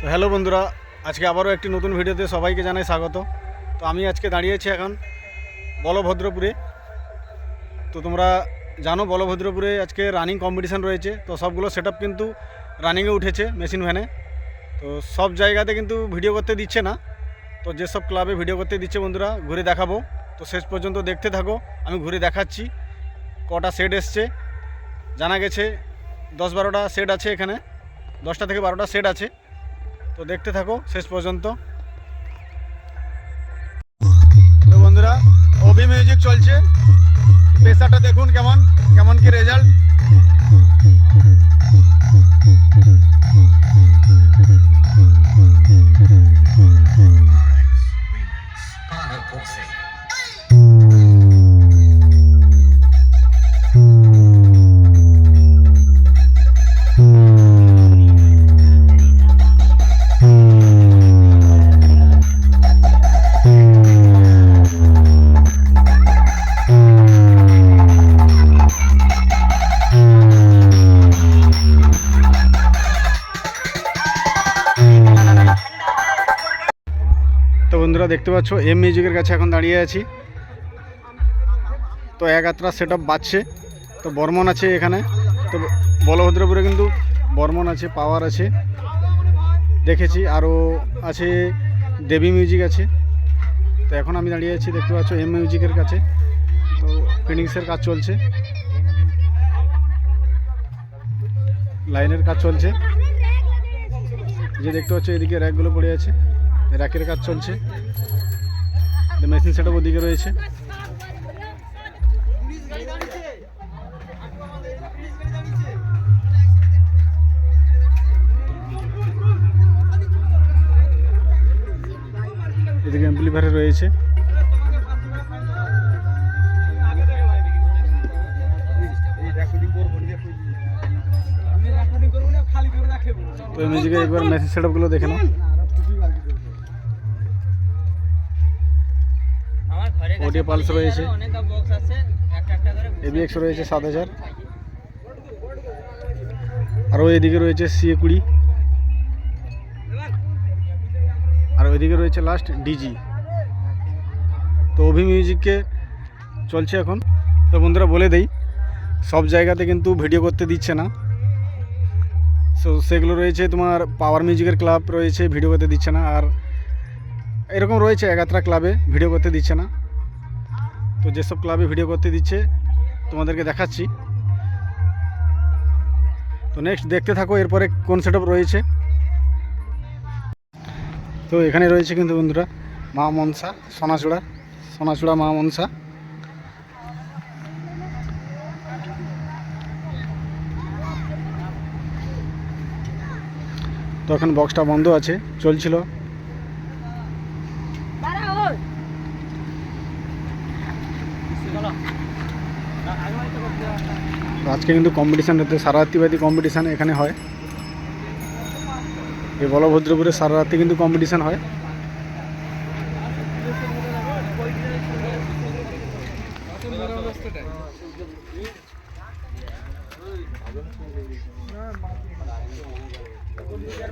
তো হ্যালো বন্ধুরা, আজকে আবারও একটি নতুন ভিডিওতে সবাইকে জানাই স্বাগত। তো আমি আজকে দাঁড়িয়েছি এখন বলভদ্রপুরে। তো তোমরা জানো বলভদ্রপুরে আজকে রানিং কম্পিটিশান রয়েছে, তো সবগুলো সেট কিন্তু রানিংয়ে উঠেছে মেশিন ভ্যানে তো সব জায়গাতে কিন্তু ভিডিও করতে দিচ্ছে না। তো যেসব ক্লাবে ভিডিও করতে দিচ্ছে বন্ধুরা, ঘুরে দেখাবো। তো শেষ পর্যন্ত দেখতে থাকো, আমি ঘুরে দেখাচ্ছি। কটা সেট এসছে, জানা গেছে দশ বারোটা সেট আছে এখানে, দশটা থেকে বারোটা সেট আছে। তো দেখতে থাকো, শেষ পর্যন্ত। বন্ধুরা অভি মিউজিক চলছে। পেশাটা দেখুন কেমন কেমন কি রেজাল্ট তো বন্ধুরা দেখতে পাচ্ছ এম মিউজিকের কাছে এখন দাঁড়িয়ে আছি। তো এক আত্রা সেট আপ বাজছে। তো বর্মন আছে এখানে। তো বলভদ্রপুরে কিন্তু বর্মন আছে পাওয়ার আছে। দেখেছি, আরও আছে, দেবী মিউজিক আছে। তো এখন আমি দাঁড়িয়ে আছি, দেখতে পাচ্ছ এম মিউজিকের কাছে। তো ফিনিংসের কাজ চলছে। লাইনের কাজ চলছে। যে দেখতে পাচ্ছ, এদিকে র্যাকগুলো পড়ে আছে। র্যাকের কাজ চলছে। মেশিন সেটআপ ওদিকে রয়েছে। এদিকে অ্যাম্পলিফায়ার রয়েছে। তো মিউজিকের একবার মেশিন সেটআপগুলো দেখে নাও। Audio Pulse রয়েছে। এবিএক্স রয়েছে সাত হাজার। আরও এদিকে রয়েছে সিএ কুড়ি। আর ওইদিকে রয়েছে লাস্ট ডিজি তো অভি মিউজিককে চলছে এখন। তো বন্ধুরা বলে দেই সব জায়গাতে কিন্তু ভিডিও করতে দিচ্ছে না। সো সেগুলো রয়েছে তোমার পাওয়ার মিউজিকের ক্লাব রয়েছে ভিডিও করতে দিচ্ছে না। আর এরকম রয়েছে একাত্রা ক্লাবে ভিডিও করতে দিচ্ছে না। তো যেসব ক্লাবে ভিডিও করতে দিচ্ছে, তোমাদেরকে দেখাচ্ছি। তো নেক্সট দেখতে থাকো, এরপরে কোন সেট রয়েছে। তো এখানে রয়েছে কিন্তু বন্ধুরা, মা মনসা সোনাচূড়া সোনাচূড়া মা মনসা। তো এখন বক্সটা বন্ধ আছে, চলছিল তো আজকে কিন্তু কম্পিটিশান হতে সারা রাত্রিবাদী কম্পিটিশান এখানে হয়। এই বলভদ্রপুরে সারা রাত্রি কিন্তু কম্পিটিশান হয়।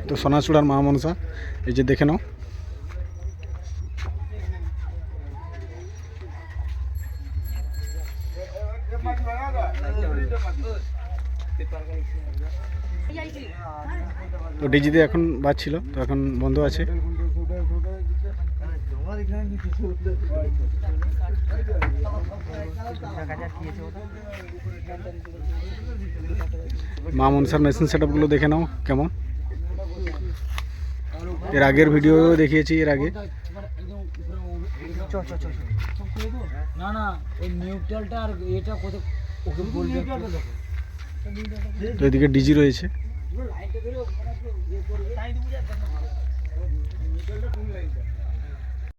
তো সোনাচূড়ার মা মনসা এই যে দেখে নাও। তো ডিজিতে এখন বাজছিল, তো এখন বন্ধ আছে। মা মনসার মেশিন সেটআপগুলো দেখে নাও, কেমন? এর আগের ভিডিও দেখিয়েছি এর আগে। না না, ওই নিউট্রালটা আর এটা কত এদিকে ডিজি রয়েছে।